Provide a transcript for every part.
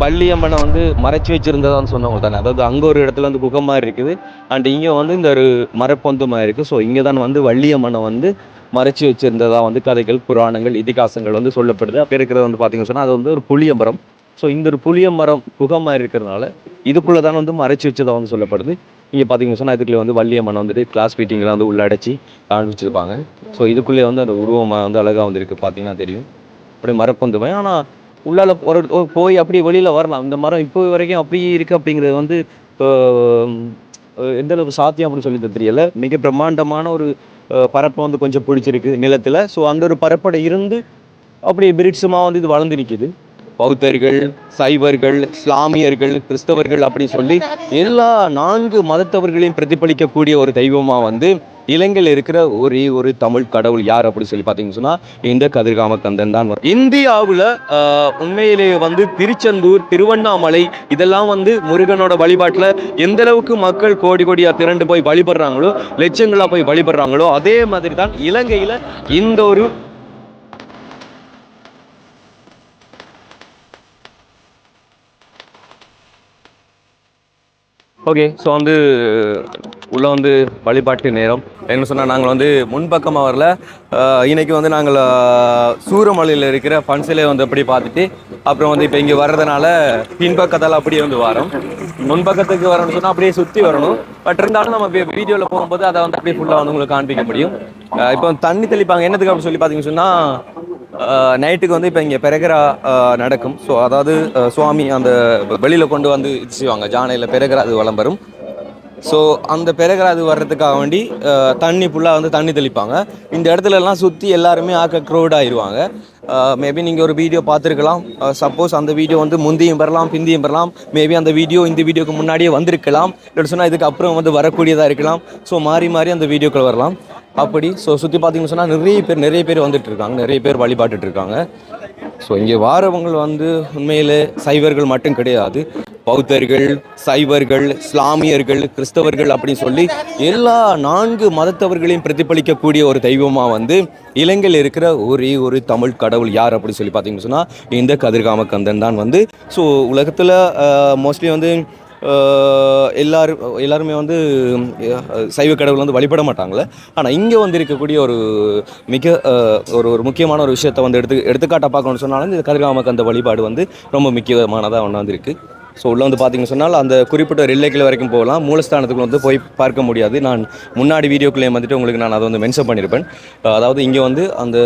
வள்ளியம்மனை வந்து மறைச்சு வச்சிருந்ததான்னு சொன்னவங்க தானே. அதாவது அங்கே ஒரு இடத்துல வந்து குகை மாதிரி இருக்குது. அண்ட் இங்கே வந்து இந்த ஒரு மரப்பொந்து மாதிரி இருக்குது ஸோ இங்கே தான் வந்து வள்ளியம்மனை வந்து மறைச்சு வச்சுருந்ததாக வந்து கதைகள் புராணங்கள் இதிகாசங்கள் வந்து சொல்லப்படுது. அப்போ இருக்கிறது வந்து பார்த்தீங்கன்னு சொன்னால் அது வந்து ஒரு புளிய மரம் ஸோ இந்த ஒரு புளிய மரம் குகை மாதிரி இருக்கிறதுனால இதுக்குள்ளே தான் வந்து மறைச்சு வச்சதாக வந்து சொல்லப்படுது. இங்கே பார்த்தீங்கன்னு சொன்னால் இதுக்குள்ளே வந்து வள்ளியம்மன் வந்துட்டு கிளாஸ் மீட்டிங்கில் வந்து உள்ளடச்சி காண்பிச்சிருப்பாங்க. ஸோ இதுக்குள்ளே வந்து அந்த உருவமாக வந்து அழகாக வந்து இருக்குது பார்த்தீங்கன்னா தெரியும். அப்படியே மரப்பொந்து ஆனால் உள்ளால ஒரு போய் அப்படியே வெளியில் வரலாம். இந்த மரம் இப்போ வரைக்கும் அப்படியே இருக்குது அப்படிங்கிறது வந்து இப்போ எந்த அளவுக்கு சாத்தியம் அப்படின்னு சொல்லி தெரியல. மிக பிரம்மாண்டமான ஒரு பரப்பு வந்து கொஞ்சம் பிடிச்சிருக்கு நிலத்தில். ஸோ அந்த ஒரு பரப்படை இருந்து அப்படியே பிரிட்ஸுமாக வந்து இது வளர்ந்து நிற்கிது பௌத்தர்கள் சைவர்கள் இஸ்லாமியர்கள் கிறிஸ்தவர்கள் அப்படின்னு சொல்லி எல்லா நான்கு மதத்தவர்களையும் பிரதிபலிக்கக்கூடிய ஒரு தெய்வமாக வந்து இலங்கையில் இருக்கிற ஒரே ஒரு தமிழ் கடவுள் யார் அப்படின்னு சொல்லி பார்த்தீங்கன்னு சொன்னால் இந்த கதிர்காம கந்தன் தான் வரும். இந்தியாவில் உண்மையிலேயே வந்து திருச்செந்தூர் திருவண்ணாமலை இதெல்லாம் வந்து முருகனோட வழிபாட்டில் எந்த அளவுக்கு மக்கள் கோடி கோடியாக திரண்டு போய் வழிபடுறாங்களோ லட்சங்களாக போய் வழிபடுறாங்களோ அதே மாதிரி தான் இலங்கையில் இந்த ஒரு ஓகே ஸோ வந்து உள்ளே வந்து வழிபாட்டு நேரம். என்ன சொன்னால் நாங்கள் வந்து முன்பக்கமாக வரல இன்றைக்கி வந்து நாங்கள் சூரமலையில் இருக்கிற ஃபன்ஸிலே வந்து அப்படி பார்த்துட்டு அப்புறம் வந்து இப்போ இங்கே வர்றதுனால பின்பக்கத்தால் அப்படியே வந்து வரோம். முன்பக்கத்துக்கு வரணும்னு சொன்னால் அப்படியே சுற்றி வரணும். பட் இருந்தாலும் நம்ம வீடியோவில் போகும்போது அதை வந்து அப்படியே ஃபுல்லாக வந்து உங்களுக்கு காண்பிக்க முடியும். இப்போ தண்ணி தெளிப்பாங்க. என்னத்துக்கு அப்படின்னு சொல்லி பார்த்தீங்கன்னு சொன்னால் நைட்டுக்கு வந்து இப்போ இங்கே பெரகரா நடக்கும். ஸோ அதாவது சுவாமி அந்த வெளியில் கொண்டு வந்து இது செய்வாங்க. ஜானையில் பெரகரா அது விளம்பரம் ஸோ அந்த பெரகரா அது வர்றதுக்காக வேண்டி தண்ணி ஃபுல்லாக வந்து தண்ணி தெளிப்பாங்க. இந்த இடத்துலலாம் சுற்றி எல்லாருமே ஆக்க க்ரௌட் ஆயிடுவாங்க மேபி நீங்கள் ஒரு வீடியோ பார்த்துருக்கலாம். சப்போஸ் அந்த வீடியோ வந்து முந்தியும் பெறலாம் பிந்தியும் பெறலாம். மேபி அந்த வீடியோ இந்த வீடியோக்கு முன்னாடியே வந்திருக்கலாம். இல்லை சொன்னால் இதுக்கு அப்புறம் வந்து வரக்கூடியதாக இருக்கலாம். ஸோ மாறி மாறி அந்த வீடியோக்கள் வரலாம். அப்படி ஸோ சுற்றி பார்த்தீங்கன்னு சொன்னால் நிறைய பேர் நிறைய பேர் வந்துட்டு இருக்காங்க. நிறைய பேர் வழிபாட்டுட்டு இருக்காங்க. ஸோ இங்கே வாரவங்க வந்து உண்மையில் சைவர்கள் மட்டும் கிடையாது. பௌத்தர்கள் சைவர்கள் இஸ்லாமியர்கள் கிறிஸ்தவர்கள் அப்படின்னு சொல்லி எல்லா நான்கு மதத்தவர்களையும் பிரதிபலிக்கக்கூடிய ஒரு தெய்வமாக வந்து இலங்கையில் இருக்கிற ஒரே ஒரு தமிழ் கடவுள் யார் அப்படின்னு சொல்லி பார்த்தீங்கன்னு சொன்னால் இந்த கதிர்காம கந்தன் தான் வந்து. ஸோ உலகத்தில் மோஸ்ட்லி வந்து எல்லாரும் எல்லாருமே வந்து சைவ கடவுள் வந்து வழிபட மாட்டாங்களே. ஆனால் இங்கே வந்து இருக்கக்கூடிய ஒரு மிக ஒரு ஒரு முக்கியமான ஒரு விஷயத்தை வந்து எடுத்து எடுத்துக்காட்டாக பார்க்கணும்னு சொன்னாலும் இந்த கதிர்காமக்கு அந்த வழிபாடு வந்து ரொம்ப முக்கியமானதாக ஒன்று வந்து இருக்குது ஸோ உள்ளே வந்து பார்த்தீங்கன்னு சொன்னால் அந்த குறிப்பிட்ட ரில்லைகள் வரைக்கும் போகலாம். மூலஸ்தானத்துக்குள்ள வந்து போய் பார்க்க முடியாது. நான் முன்னாடி வீடியோக்குள்ளே வந்துட்டு உங்களுக்கு நான் அதை வந்து மென்ஷன் பண்ணியிருப்பேன். அதாவது இங்கே வந்து அந்த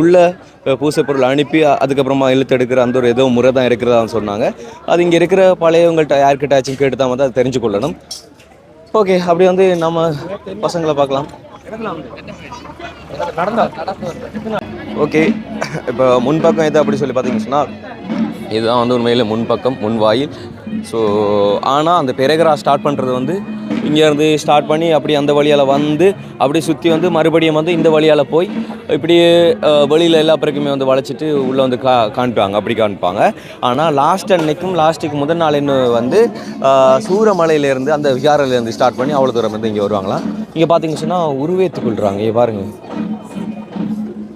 உள்ள பூசை பொருள் அனுப்பி அதுக்கப்புறமா அதுக்கப்புறமா இழுத்தெடுக்கிற அந்த ஒரு ஏதோ முறை தான் இருக்கிறதான்னு சொன்னாங்க. அது இங்கே இருக்கிற பழையவங்கள்ட்ட யார்கிட்டாச்சும் கேட்டு தான் வந்து அதை தெரிஞ்சு கொள்ளணும். ஓகே அப்படி வந்து நம்ம பசங்களை பார்க்கலாம். ஓகே இப்போ முன்பக்கம் எது அப்படி சொல்லி பார்த்தீங்கன்னா சொன்னால் இதுதான் வந்து உண்மையில் முன்பக்கம் முன்வாயில். ஸோ ஆனால் அந்த பெரகரா ஸ்டார்ட் பண்ணுறது வந்து இங்கேருந்து ஸ்டார்ட் பண்ணி அப்படி அந்த வழியால் வந்து அப்படி சுற்றி வந்து மறுபடியும் வந்து இந்த வழியால் போய் இப்படியே வெளியில் எல்லா பிறகுமே வந்து வளைச்சிட்டு உள்ளே வந்து கா காண்பாங்க அப்படி காண்பாங்க. ஆனால் லாஸ்ட் அன்னைக்கும் லாஸ்ட்டுக்கு முதல் நாள் இன்னும் வந்து சூரமலையிலேருந்து அந்த விகாரிலேருந்து ஸ்டார்ட் பண்ணி அவ்வளோ தூரம் வந்து இங்கே வருவாங்களாம். இங்கே பார்த்தீங்கன்னு சொன்னால் உருவேத்து கொள்கிறாங்க இங்கே பாருங்கள்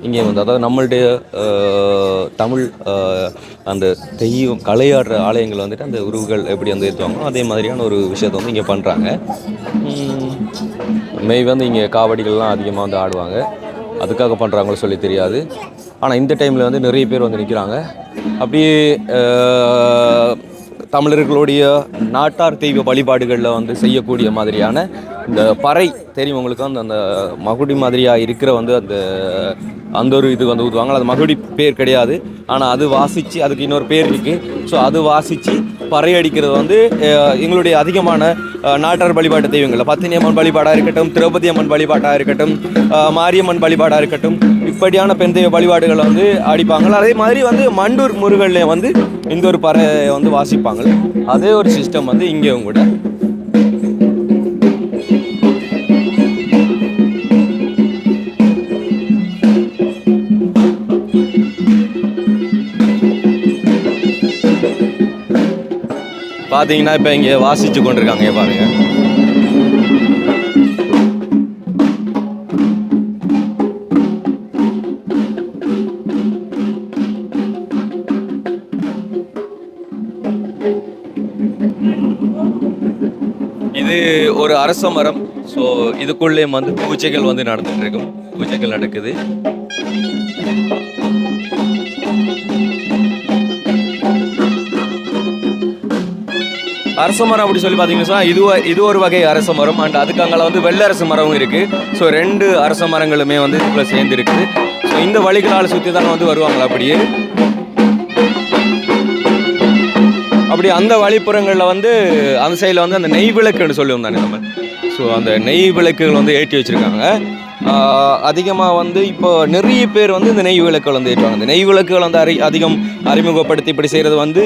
இங்கே வந்து அதாவது நம்மளுடைய தமிழ் அந்த தெய்வம் கலையாடுற ஆலயங்கள் வந்துட்டு அந்த உருவுகள் எப்படி வந்து ஏற்றுவாங்களோ அதே மாதிரியான ஒரு விஷயத்தை வந்து இங்கே பண்ணுறாங்க மெய் வந்து இங்கே காவடிகள்லாம் அதிகமாக வந்து ஆடுவாங்க. அதுக்காக பண்ணுறாங்களோ சொல்லி தெரியாது. ஆனால் இந்த டைமில் வந்து நிறைய பேர் வந்து நிற்கிறாங்க அப்படியே தமிழர்களுடைய நாட்டார் தெய்வ வழிபாடுகளில் வந்து செய்யக்கூடிய மாதிரியான இந்த பறை தெரியும் உங்களுக்கு? வந்து அந்த மகுடி மாதிரியாக இருக்கிற வந்து அந்த அந்த ஒரு இது வந்து ஊற்றுவாங்க அது மகுடி பேர் கிடையாது. ஆனால் அது வாசித்து அதுக்கு இன்னொரு பேர் இருக்குது ஸோ அது வாசித்து பறை அடிக்கிறது வந்து எங்களுடைய அதிகமான நாட்டார் வழிபாட்டு தெய்வங்கள் பத்தினி அம்மன் வழிபாடாக இருக்கட்டும் திரௌபதி அம்மன் வழிபாட்டாக இருக்கட்டும் மாரியம்மன் வழிபாடாக இருக்கட்டும் இப்படியான பெண் தெய்வ வழிபாடுகளை வந்து அடிப்பாங்க. அதே மாதிரி வந்து மண்டூர் முருகன்லேயே வந்து இந்த ஒரு பறை வந்து வாசிப்பாங்க. அதே ஒரு சிஸ்டம் வந்து இங்கேயும் கூட. பார்த்தீங்கன்னா இப்போ இங்கே வாசிச்சு கொண்டிருக்காங்க பாருங்கள் அரச மரம் ஸோ இதுக்குள்ளேயும் வந்து பூஜைகள் வந்து நடந்துட்டு இருக்கும். பூஜைகள் நடக்குது. அரச மரம் அப்படி சொல்லி பார்த்தீங்கன்னா இது இது ஒரு வகை அரச மரம் அண்ட் அதுக்கு அங்கே வந்து வெள்ளை அரச மரமும் இருக்கு. ஸோ ரெண்டு அரச மரங்களுமே வந்து இதுக்குள்ளே சேர்ந்து இருக்குது ஸோ இந்த வழிகளால் சுற்றி தான் வந்து வருவாங்களா அப்படியே? அப்படி அந்த வழிப்புறங்களில் வந்து அந்த சைடில் வந்து அந்த நெய் விளக்குன்னு சொல்லுவோம் தானே நம்ம. ஸோ அந்த நெய் விளக்குகள் வந்து ஏற்றி வச்சுருக்காங்க. அதிகமாக வந்து இப்போ நிறைய பேர் வந்து இந்த நெய் விளக்குகள் வந்து ஏற்றுவாங்க. இந்த நெய் விளக்குகள் வந்து அறி அதிகம் அறிமுகப்படுத்தி இப்படி செய்கிறது வந்து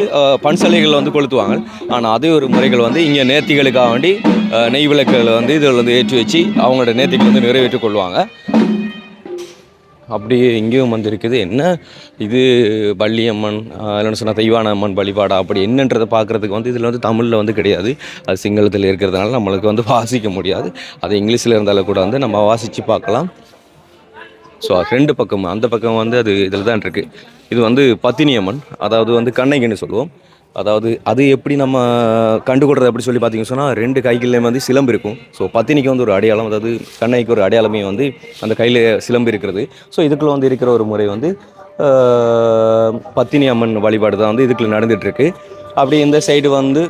பன்சலைகள் வந்து கொளுத்துவாங்க. ஆனால் அதே ஒரு முறைகள் வந்து இங்கே நேர்த்திகளுக்காக வேண்டி நெய் விளக்குகளை வந்து இதில் வந்து ஏற்றி வச்சு அவங்களோட நேர்த்திகள் வந்து நிறைவேற்றிக் கொள்வாங்க. அப்படியே இங்கேயும் வந்திருக்குது. என்ன? இது பள்ளியம்மன் ஆஹ் இல்லைன்னு சொன்னால் தெய்வான அம்மன் வழிபாடா? அப்படி என்னன்றதை பார்க்குறதுக்கு வந்து இதில் வந்து தமிழில் வந்து கிடையாது. அது சிங்களத்தில் இருக்கிறதுனால நம்மளுக்கு வந்து வாசிக்க முடியாது. அது இங்கிலீஷில் இருந்தாலும் கூட வந்து நம்ம வாசித்து பார்க்கலாம். ஸோ ரெண்டு பக்கம் அந்த பக்கம் வந்து அது இதில் தான் இருக்குது இது வந்து பத்தினி அம்மன் அதாவது வந்து கண்ணகின்னு சொல்லுவோம். அதாவது அது எப்படி நம்ம கண்டுகொள்றது அப்படி சொல்லி பார்த்தீங்கன்னு சொன்னால் ரெண்டு கைகள்லேயும் வந்து சிலம்பு இருக்கும். ஸோ பத்தினிக்கு வந்து ஒரு அடையாளம் அதாவது கண்ணைக்கு ஒரு அடையாளமே வந்து அந்த கையில் சிலம்பு இருக்கிறது. ஸோ இதுக்குள்ளே வந்து இருக்கிற ஒரு முறை வந்து பத்தினி அம்மன் வழிபாடு தான் வந்து இதுக்குள்ளே நடந்துகிட்ருக்கு அப்படி இந்த சைடு வந்து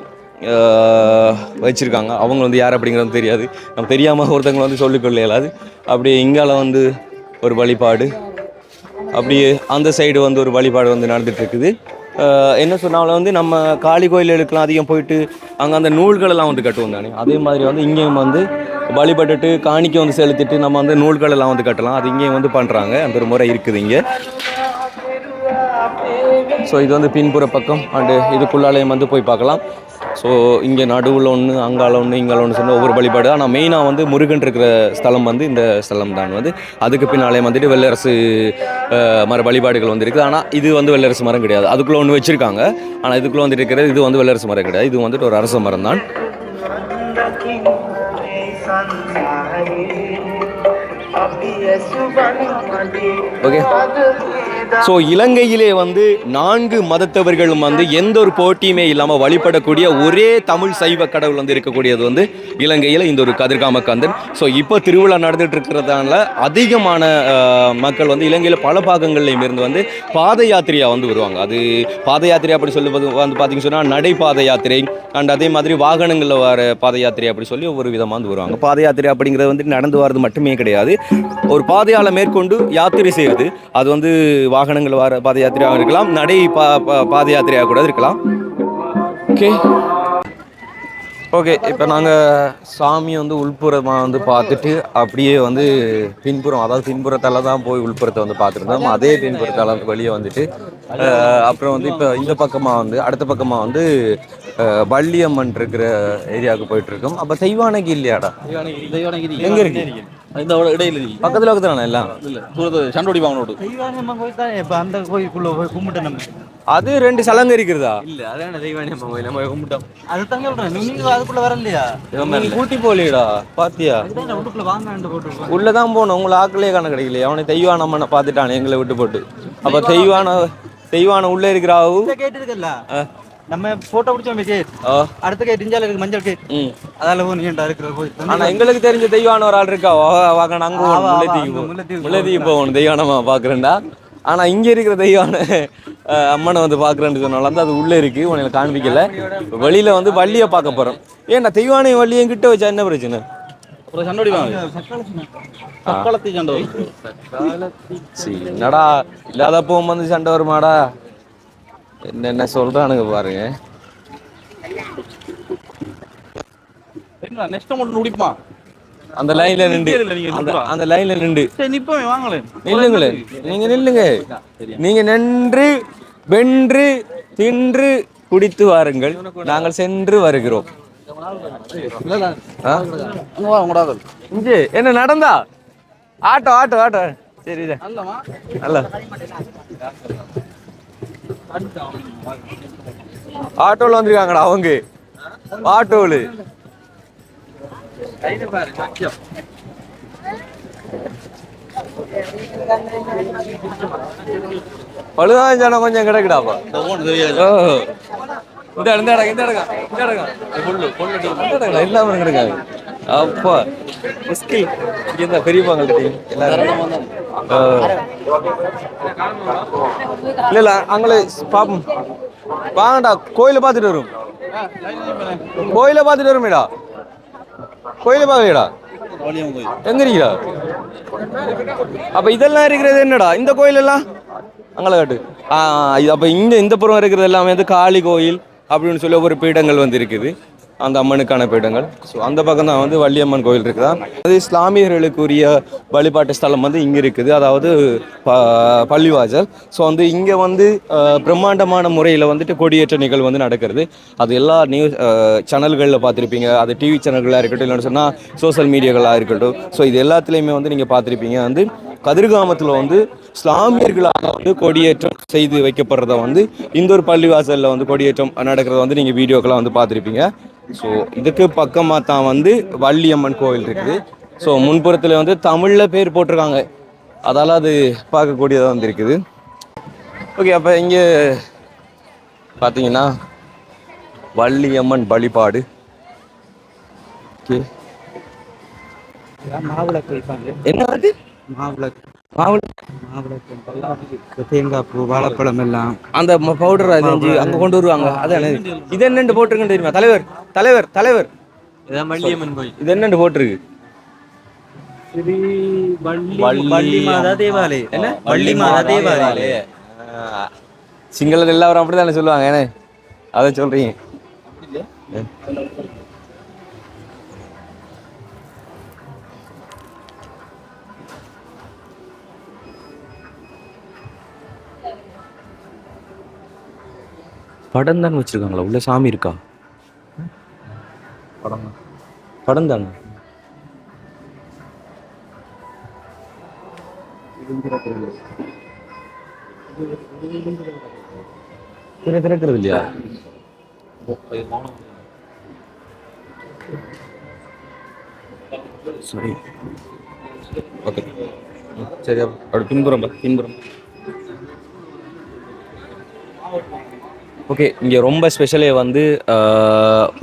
வச்சுருக்காங்க வச்சிருக்காங்க. அவங்க வந்து யார் அப்படிங்கிறது தெரியாது. நம்ம தெரியாமல் ஒருத்தவங்க வந்து சொல்லிக்கொள்ள இயலாது. அப்படி இங்கால வந்து ஒரு வழிபாடு. அப்படியே அந்த சைடு வந்து ஒரு வழிபாடு வந்து நடந்துகிட்ருக்குது இருக்குது என்ன சொன்னாலும் வந்து நம்ம காளி கோயில்களுக்கெல்லாம் அதிகம் போயிட்டு அங்கே அந்த நூல்களெல்லாம் வந்து கட்டுவோம் தானே. அதே மாதிரி வந்து இங்கேயும் வந்து வழிபட்டுட்டு காணிக்கை வந்து செலுத்திட்டு நம்ம வந்து நூல்களெல்லாம் வந்து கட்டலாம். அது இங்கேயும் வந்து பண்ணுறாங்க அந்த ஒரு முறை இருக்குது இங்கே. ஸோ இது வந்து பின்புற பக்கம். அண்டு இதுக்குள்ளாலேயும் வந்து போய் பார்க்கலாம். ஸோ இங்கே நடுவில் ஒன்று அங்கால ஒன்று இங்கால ஒன்று சொன்ன ஒவ்வொரு வழிபாடு. ஆனால் மெயினாக வந்து முருகன் இருக்கிற ஸ்தலம் வந்து இந்த ஸ்தலம் தான் வந்து. அதுக்கு பின்னாலே வந்துட்டு வெள்ளரசு மர வழிபாடுகள் வந்துருக்குது ஆனால் இது வந்து வெள்ளரசு மரம் கிடையாது. அதுக்குள்ளே ஒன்று வச்சுருக்காங்க. ஆனால் இதுக்குள்ளே வந்துட்டு இருக்கிறது இது வந்து வெள்ளரசு மரம் கிடையாது. இது வந்துட்டு ஒரு அரச மரம் தான். ஓகே ஸோ இலங்கையிலே வந்து நான்கு மதத்தவர்களும் வந்து எந்த ஒரு போட்டியுமே இல்லாமல் வழிபடக்கூடிய ஒரே தமிழ் சைவ கடவுள் வந்து இருக்கக்கூடியது வந்து இலங்கையில் இந்த ஒரு கதிர்காம கந்தன் ஸோ இப்போ திருவிழா நடந்துட்டு இருக்கிறதால அதிகமான மக்கள் வந்து இலங்கையில் பல பாகங்கள்லையும் இருந்து வந்து பாத யாத்திரையாக வந்து வருவாங்க. அது பாத யாத்திரை அப்படி சொல்லுவது வந்து பார்த்தீங்கன்னு சொன்னால் நடை பாத யாத்திரை அண்ட் அதே மாதிரி வாகனங்களில் வர பாத யாத்திரை அப்படி சொல்லி ஒவ்வொரு விதமாக வந்து வருவாங்க. பாத யாத்திரை அப்படிங்கிறது வந்து நடந்து வர்றது மட்டுமே கிடையாது. ஒரு பாதையால் மேற்கொண்டு யாத்திரை செய்கிறது அது வந்து வாகனங்கள் வர பாத யாத்திரையாக இருக்கலாம். நடை பா பா- பாத யாத்திரையாக கூட இருக்கலாம். ஓகே ஓகே இப்போ நாங்கள் சாமி வந்து உள்புறமாக வந்து பார்த்துட்டு அப்படியே வந்து பின்புறம் அதாவது பின்புறத்தால தான் போய் உள்புறத்தை வந்து பார்த்துருந்தோம். அதே பின்புறத்தால் வந்து வெளியே வந்துட்டு அஹ், அப்புறம் வந்து இப்போ இந்த பக்கமாக வந்து அடுத்த பக்கமாக வந்து வள்ளியம்மன் இருக்கிற ஏரியாவுக்கு போயிட்டு இருக்கோம் அப்போ தெய்வானைக்கு இல்லையாடா? எங்க இருக்கு? இந்த இடையில பக்கத்தில் பக்கத்துல எல்லாம்? சண்டோடி வாங்கனோடு தெய்வானியம்மன் கோயில் தான்? இப்ப அந்த கோயிலுக்குள்ள போய் கும்பிட்டு நம்ம. அது ரெண்டு சலங்க இருக்கிறதா இல்ல அதான் தெய்வானியம்மன் கோயில்? நம்ம கும்பிட்டோம். அதுதான் சொல்றேன். நீங்க அதுக்குள்ள வரலையா? நீ கூட்டி போலியடா பாத்தியா? உள்ளதான் போகணும் உங்களை ஆக்கலே காண கிடைக்கல அவனை தெய்வான அம்மனை பார்த்துட்டானே எங்களை விட்டு போட்டு. அப்ப தெய்வான தெய்வான உள்ள இருக்கிறாவு? இந்த கேட் இருக்குல்ல நம்ம போட்டோ பிடிச்சோம் கேட் அடுத்த கேட் இஞ்சால இருக்கு மஞ்சள் கேட் ம். அதால போ நீண்டா இருக்கிற கோயில் ஆனா எங்களுக்கு தெரிஞ்ச தெய்வான ஒரு ஆள் இருக்கா? வா- வாங்க அங்க முல்லைத்தீவு முல்லைத்தீவு போகணும் தெய்வானமா பாக்குறேன்டா ஆனா இங்க இருக்கிற தெய்வான அம்மனை வந்து பாக்குறேன்னு சொன்னால வந்து அது உள்ள இருக்கு உனக்கு காண்பிக்கல. வெளியில வந்து வள்ளிய பார்க்க போறோம். ஏன்டா தெய்வானையும் வள்ளியும் கிட்ட வச்சா என்ன பிரச்சனை? சண்டோ சீ, என்னடா இல்லாதப்போ வந்து சண்டை வருமாடா? என்னென்ன சொல்றானுங்க பாருங்க. என்ன நெக்ஸ்ட் மட்டும் முடிப்பா அந்த லைன்ல நின்று அந்த லைன்ல நின்று நிப்பமே வாங்களேன் நில்லுங்களே. நீங்க நில்லுங்க. நீங்க நின்று வென்று தின்று குடித்து வாருங்கள். நாங்கள் சென்று வருகிறோம். என்ன நடந்தா? Auto auto auto. சரி இதை. ஆட்டோல வந்திருக்காங்கடா அவங்க. ஆட்டோல. பழுதான் ஜனம் கொஞ்சம் கிடக்குடாப்பா? இந்த இந்த இந்த இடங்க இந்த இடங்க இந்த இடங்க பொண்ணு பொண்ணு இந்த இடங்க எல்லாமே இருக்காங்க அப்பா. முஸ்கில் இங்க இருந்தா பெரியப்பாங்க எல்லாரும் ஆ. இல்ல இல்ல அங்களே பாப்போம். வாங்கடா கோயிலை பார்த்துட்டு வரும். கோயிலை பார்த்துட்டு வருமேடா. கோயிலை பார்க்கலடா எங்க இருக்கீடா? அப்ப இதெல்லாம் இருக்கிறது என்னடா? இந்த கோயில் எல்லாம் அங்கே காட்டு ஆ இது அப்ப இங்க இந்த புறம் இருக்கிறது எல்லாமே வந்து காளி கோயில் அப்படின்னு சொல்லி ஒவ்வொரு பீடங்கள் வந்து இருக்குது. அந்த அம்மனுக்கான பீடங்கள். ஸோ அந்த பக்கம் தான் வந்து வள்ளியம்மன் கோயில் இருக்குதா? அது இஸ்லாமியர்களுக்குரிய வழிபாட்டு ஸ்தலம் வந்து இங்கே இருக்குது. அதாவது ப- பள்ளிவாசல். ஸோ வந்து இங்கே வந்து பிரம்மாண்டமான முறையில் வந்துட்டு கொடியேற்ற நிகழ்வு வந்து நடக்கிறது. அது எல்லா நியூஸ் சேனல்களில் பார்த்துருப்பீங்க. அது டிவி சேனல்களாக இருக்கட்டும் இல்லைன்னு சொன்னால் சோசியல் மீடியாக்களாக இருக்கட்டும். ஸோ இது எல்லாத்துலேயுமே வந்து நீங்கள் பார்த்துருப்பீங்க. வந்து கதிர்காமத்தில் வந்து இஸ்லாமியர்களாக வந்து கொடியேற்றம் செய்து வைக்கப்படுறத வந்து இந்த ஒரு பள்ளிவாசலில் வந்து கொடியேற்றம் நடக்கிறத வந்து நீங்கள் வீடியோக்கெல்லாம் வந்து பார்த்துருப்பீங்க. ஸோ இதுக்கு பக்கமாக தான் வந்து வள்ளியம்மன் கோவில் இருக்குது. ஸோ முன்புறத்தில் வந்து தமிழில் பேர் போட்டிருக்காங்க. அதால் அது பார்க்கக்கூடியதாக வந்து இருக்குது ஓகே அப்போ இங்கே பார்த்தீங்கன்னா வள்ளியம்மன் வழிபாடு. ஓகே மாவிளக்கு வைப்பாங்க. என்ன மாவிளக்கு. தேங்காய் பூ வாழைப்பழம் எல்லாம் அந்த பவுடர் அது அங்க கொண்டு வருவாங்க. அதானே இது என்னன்னு போட்டிருக்குன்னு தெரியுமா? தலைவர் தலைவர் தலைவர். இது என்னன்னு போட்டிருக்கு? ஸ்ரீ வள்ளி வள்ளி- வள்ளி மாதா தேவாலயம். என்ன? வள்ளி மாதா தேவாலயம். சிங்களர் எல்லாரும் அப்படித்தானே சொல்லுவாங்க? ஏனே அதை சொல்றீங்க. படம் தானே வச்சிருக்காங்களா? உள்ள சாமி இருக்கா? படம் படம் தானே? திற திறக்கிறது இல்லையா? சரி ஓகே சரி அப்ப அப்படி பின்புறம் பின்புறம். ஓகே இங்கே ரொம்ப ஸ்பெஷலே வந்து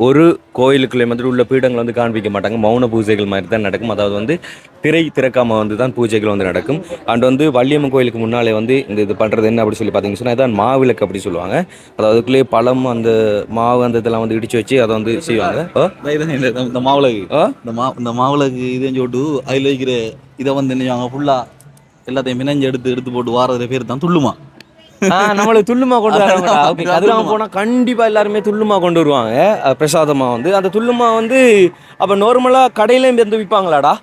ஒரு கோயிலுக்குள்ளே வந்து உள்ள பீடங்கள் வந்து காண்பிக்க மாட்டாங்க. மௌன பூஜைகள் மாதிரி தான் நடக்கும். அதாவது வந்து திரை திறக்காம வந்து தான் பூஜைகள் வந்து நடக்கும். அண்ட் வந்து வள்ளியம்மன் கோயிலுக்கு முன்னாலே வந்து இந்த இது பண்ணுறது என்ன அப்படி சொல்லி பார்த்தீங்கன்னு சொன்னால் இதான் மாவிளக்கு அப்படி சொல்லுவாங்க. அதாவது அதுக்குள்ளேயே பழம் அந்த மாவு அந்த இதெல்லாம் வந்து இடிச்சு வச்சு அதை வந்து செய்வாங்க. இந்த மாவுளகு? இந்த மா இந்த மாவுளகு இதையும் போட்டு அதில் வைக்கிற இதை வந்து என்ன செய்வாங்க? ஃபுல்லாக எல்லாத்தையும் மினஞ்சு எடுத்து எடுத்து போட்டு வாரது பேர் தான் துள்ளுமா? நம்மளுக்கு துள்ளுமா கொண்டு வராங்க ஓகே கதிராம போனா கண்டிப்பா எல்லாருமே துள்ளுமா கொண்டு வருவாங்க. அஹ், பிரசாதமா வந்து. அந்த துள்ளுமா வந்து அப்ப நார்மலா கடையிலயும் வந்து விற்பாங்களாடா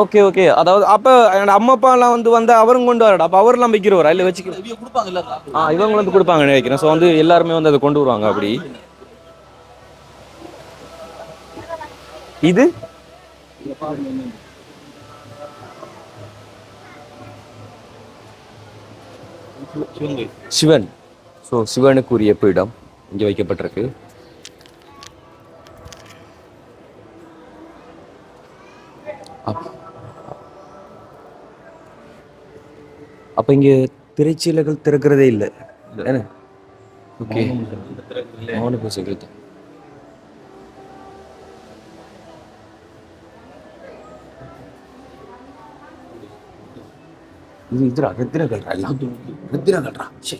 ஓகே ஓகே. அதாவது அப்ப என்னோட அம்மா அப்பா எல்லாம் வந்து வந்து அவரும் கொண்டு வரடா அப்ப அவரெல்லாம் விற்கிறவரா இல்ல வச்சுக்க இவங்க கொடுப்பாங்க இல்லை ஆ இவங்க வந்து கொடுப்பாங்க நினைக்கிறேன். ஸோ வந்து எல்லாருமே வந்து அதை கொண்டு வருவாங்க அப்படி. இது. சிவன். ஸோ சிவனுக்குரிய பீடம் இங்கே வைக்கப்பட்டிருக்கு. அப்- அப்ப இங்க திரைச்சீலைகள் திறக்கிறதே இல்லை. ஓகே மௌன பூசைகள் இது இதுடா ரத்தினங்கள்டா எல்லாம் ரத்தினங்கள்டா சே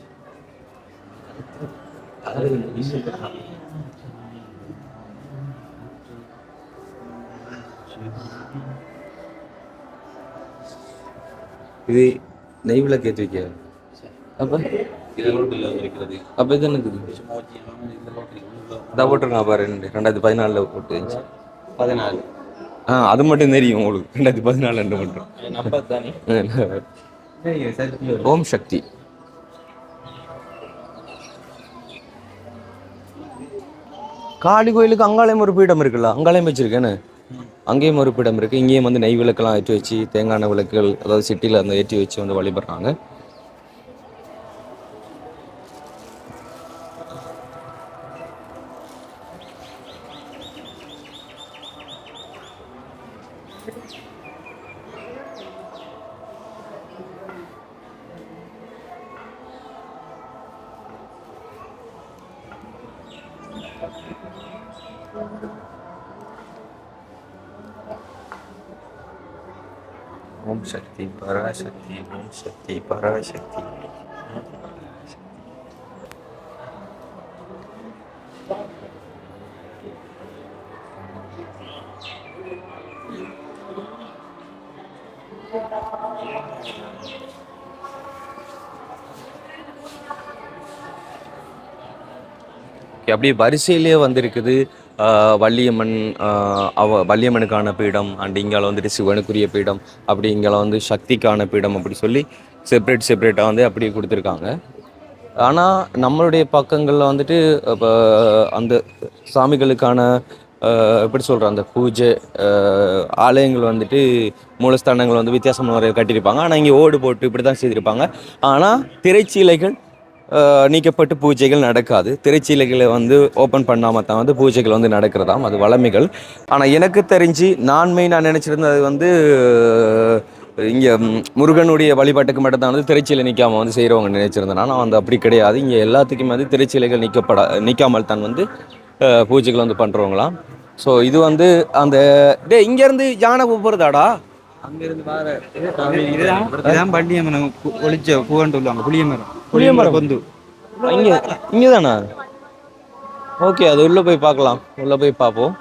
இது நெய் விளக்கு ஏற்றி வைக்க. அப்ப? இது போட்டிருக்கான் பாரு ரெண்டு ரெண்டாயிரத்தி பதினாலுல போட்டு பதினாலு. ஆ அது மட்டும் தெரியும் உங்களுக்கு. ரெண்டாயிரத்தி பதினாலு ரெண்டு மட்டும். ஓம் சக்தி. காளி கோயிலுக்கு அங்காளையும் ஒரு பீடம் இருக்குல்ல அங்காளையும் வச்சிருக்கேன்னு அங்கேயும் ஒரு பீடம் இருக்கு. இங்கேயும் வந்து நெய் விளக்கெல்லாம் ஏற்றி வச்சு தேங்காய் விளக்குகள் அதாவது சிட்டியில் அந்த ஏற்றி வச்சு வந்து வழிபடுறாங்க ஓம் சக்தி பராசக்தி ஓம் சக்தி பராசக்தி அப்படியே வரிசையிலேயே வந்திருக்குது ஆஹ் வள்ளியம்மன் ஆஹ் அவ வள்ளியம்மனுக்கான பீடம் அண்ட் இங்கால வந்துட்டு சிவனுக்குரிய பீடம் அப்படி இங்கால வந்து சக்திக்கான பீடம் அப்படி சொல்லி செப்ரேட் செப்ரேட்டாக வந்து அப்படியே கொடுத்துருக்காங்க. ஆனால் நம்மளுடைய பக்கங்களில் வந்துட்டு இப்போ அந்த சாமிகளுக்கான எப்படி சொல்கிற அந்த பூஜை ஆலயங்கள் வந்துட்டு மூலஸ்தானங்கள் வந்து வித்தியாசமான முறையில் கட்டியிருப்பாங்க. ஆனால் இங்கே ஓடு போட்டு இப்படி தான் செய்திருப்பாங்க. ஆனால் திரைச்சீலைகள் நீக்கப்பட்டு பூஜைகள் நடக்காது. திரைச்சீலைகளை வந்து ஓப்பன் பண்ணாமல் தான் வந்து பூஜைகள் வந்து நடக்கிறதாம். அது வளமைகள். ஆனால் எனக்கு தெரிஞ்சு நான் நான் நினச்சிருந்தது வந்து இங்கே முருகனுடைய வழிபாட்டுக்கு மட்டும் தான் வந்து திரைச்சீலை நிற்காம வந்து செய்கிறவங்க நினைச்சிருந்தேன் ஆனால் வந்து அப்படி கிடையாது. இங்கே எல்லாத்துக்குமே வந்து திரைச்சீலைகள் நிற்கப்பட நிற்காமல் தான் வந்து பூஜைகள் வந்து பண்ணுறவங்களாம் ஸோ இது வந்து அந்த டே இங்கேருந்து யானை போகிறதாடா அங்கிருந்து வார இதுதான் இதுதான் பள்ளி மரம் ஒளிச்ச பூவன் சொல்லுவாங்க புளிய மரம் புளிய மரம். கொந்து இங்கே இங்கே தானா ஓகே அது உள்ளே போய் பார்க்கலாம். உள்ளே போய் பார்ப்போம்.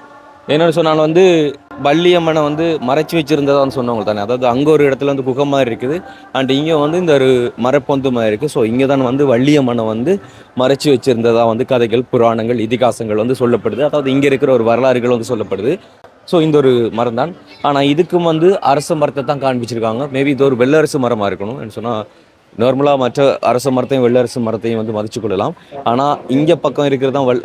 என்னென்னு சொன்னால் வந்து வள்ளியம்மனை வந்து மறைச்சி வச்சுருந்ததான்னு சொன்னவங்க தானே. அதாவது அங்கே ஒரு இடத்துல வந்து குகை மாதிரி இருக்குது. அண்ட் இங்கே வந்து இந்த ஒரு மரப்பொந்து மாதிரி இருக்குது ஸோ இங்கே தான் வந்து வள்ளியம்மனை வந்து மறைச்சி வச்சுருந்ததாக வந்து கதைகள் புராணங்கள் இதிகாசங்கள் வந்து சொல்லப்படுது. அதாவது இங்கே இருக்கிற ஒரு வரலாறுகள் வந்து சொல்லப்படுது. ஸோ இந்த ஒரு மரம் தான். ஆனால் இதுக்கும் வந்து அரச மரத்தை தான் காண்பிச்சிருக்காங்க. மேபி இது ஒரு வெள்ளரசு மரமாக இருக்கணும். சொன்னால் நார்மலாக மற்ற அரச மரத்தையும் வெள்ளரசு மரத்தையும் வந்து மதிச்சு கொள்ளலாம். ஆனால் இங்கே பக்கம் இருக்கிறது தான் வெள்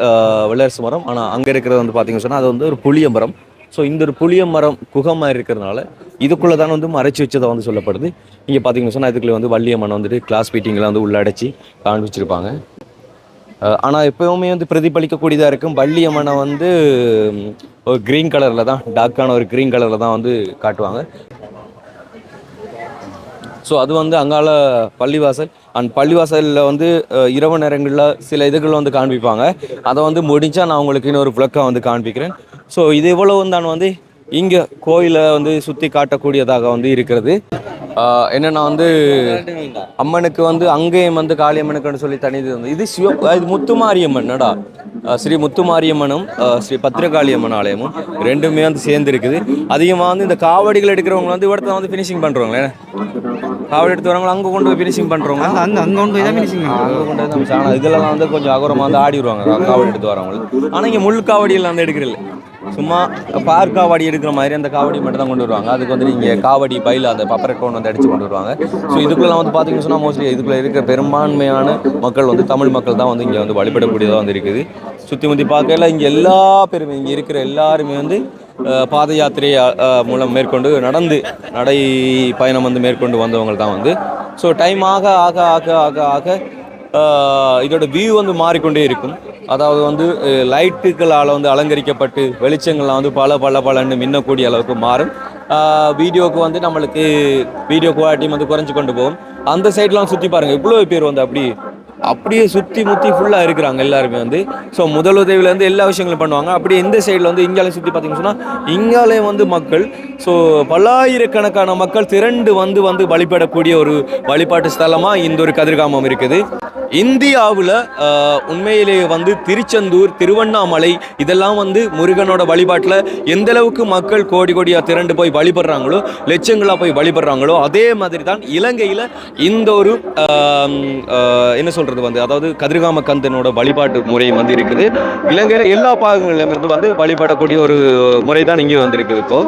வெள்ளரசு மரம். ஆனால் அங்கே இருக்கிறது வந்து பார்த்தீங்கன்னு சொன்னால் அது வந்து ஒரு புளிய மரம். ஸோ இந்த ஒரு புளிய மரம் குகமாக இருக்கிறதுனால இதுக்குள்ளே தான் வந்து மறைச்சி வச்சதை வந்து சொல்லப்படுது. இங்கே பார்த்தீங்கன்னு சொன்னால் இதுக்குள்ளே வந்து வள்ளியம்மன் வந்துட்டு கிளாஸ் மீட்டிங்கில் வந்து உள்ளடச்சி காண்பிச்சிருப்பாங்க. ஆனால் எப்பவுமே வந்து பிரதிபலிக்கக்கூடியதாக இருக்கும். வள்ளியம்மனை வந்து ஒரு க்ரீன் கலரில் தான் டார்க்கான ஒரு க்ரீன் கலரில் தான் வந்து காட்டுவாங்க. ஸோ அது வந்து அங்கால பள்ளிவாசல். அண்ட் பள்ளிவாசலில் வந்து இரவு நேரங்களில் சில இதுகள் வந்து காண்பிப்பாங்க. அதை வந்து முடிஞ்சால் நான் உங்களுக்கு இன்னொரு விளக்கம் வந்து காண்பிக்கிறேன். ஸோ இது இவ்வளவு தான் வந்து இங்கே கோயிலை வந்து சுற்றி காட்டக்கூடியதாக வந்து இருக்கிறது. ஆஹ், என்னன்னா வந்து அம்மனுக்கு வந்து அங்கேயும் வந்து காளியம்மனுக்குன்னு சொல்லி தனி இது வந்து. இது சிவ இது முத்துமாரியம்மன்டா ஸ்ரீ முத்துமாரியம்மனும் ஸ்ரீ பத்திரகாளியம்மன் ஆலயமும் ரெண்டுமே வந்து சேர்ந்து இருக்குது அதிகமாக வந்து இந்த காவடிகள் எடுக்கிறவங்க வந்து இடத்துல வந்து ஃபினிஷிங் பண்ணுறவங்களே காவடி எடுத்து வரவங்க அங்கே கொண்டு போய் ஃபினிஷிங் பண்ணுறவங்க அங்க அங்க கொண்டு போய் தான் பண்ணுவாங்க. அங்கே கொண்டு வந்து அமைச்சு. ஆனா இதெல்லாம் வந்து கொஞ்சம் அகரமாக வந்து ஆடி வருவாங்க காவடி எடுத்து வரவங்க ஆனால் இங்கே முள் காவடியெல்லாம் வந்து எடுக்கிறதில்ல. சும்மா பார் காவடி எடுக்கிற மாதிரி அந்த காவடி மட்டும் தான் கொண்டு வருவாங்க. அதுக்கு வந்து இங்கே காவடி பையில் அந்த பப்பரை கோன் வந்து அடித்து கொண்டு வருவாங்க. ஸோ இதுக்குள்ளே வந்து பார்த்தீங்கன்னு சொன்னால் மோஸ்ட்லி இதுக்குள்ளே இருக்கிற பெரும்பான்மையான மக்கள் வந்து தமிழ் மக்கள் தான் வந்து இங்கே வந்து வழிபடக்கூடியதாக வந்து இருக்குது. சுற்றி முற்றி பார்க்கல இங்கே எல்லா பேருமே இங்கே இருக்கிற எல்லாருமே வந்து பாத யாத்திரை மூலம் மேற்கொண்டு நடந்து நடை பயணம் வந்து மேற்கொண்டு வந்தவங்க தான் வந்து. ஸோ டைம் ஆக ஆக ஆக ஆக ஆக இதோட வியூ வந்து மாறிக்கொண்டே இருக்கும். அதாவது வந்து லைட்டுகளால் வந்து அலங்கரிக்கப்பட்டு வெளிச்சங்கள்லாம் வந்து பல பல பலன்னு மின்னக்கூடிய அளவுக்கு மாறும். வீடியோவுக்கு வீடியோக்கு வந்து நம்மளுக்கு வீடியோ குவாலிட்டியும் வந்து குறைஞ்சு கொண்டு போகும். அந்த சைட்லாம் சுற்றி பாருங்கள் இவ்வளோ பேர் வந்து அப்படி அப்படியே சுற்றி முற்றி ஃபுல்லாக இருக்கிறாங்க எல்லாருமே வந்து. ஸோ முதலுதவியிலேருந்து எல்லா விஷயங்களும் பண்ணுவாங்க. அப்படியே இந்த சைடில் வந்து இங்காலையும் சுற்றி பார்த்தீங்கன்னு சொன்னால் இங்காலையும் வந்து மக்கள் ஸோ பல்லாயிரக்கணக்கான மக்கள் திரண்டு வந்து வந்து வழிபடக்கூடிய ஒரு வழிபாட்டு ஸ்தலமாக இந்த ஒரு கதிர்காமம் இருக்குது. இந்தியாவில் உண்மையிலேயே வந்து திருச்செந்தூர் திருவண்ணாமலை இதெல்லாம் வந்து முருகனோட வழிபாட்டில் எந்த அளவுக்கு மக்கள் கோடி கோடியாக திரண்டு போய் வழிபடுறாங்களோ லட்சங்களாக போய் வழிபடுறாங்களோ அதே மாதிரி தான் இலங்கையில் இந்த ஒரு என்ன சொல்கிறது வந்து அதாவது கதிர்காம கந்தனோட வழிபாட்டு முறை வந்து இருக்குது. இலங்கையில் எல்லா பாகங்களிலிருந்து வந்து வழிபடக்கூடிய ஒரு முறை தான் இங்கே வந்திருக்குது இப்போது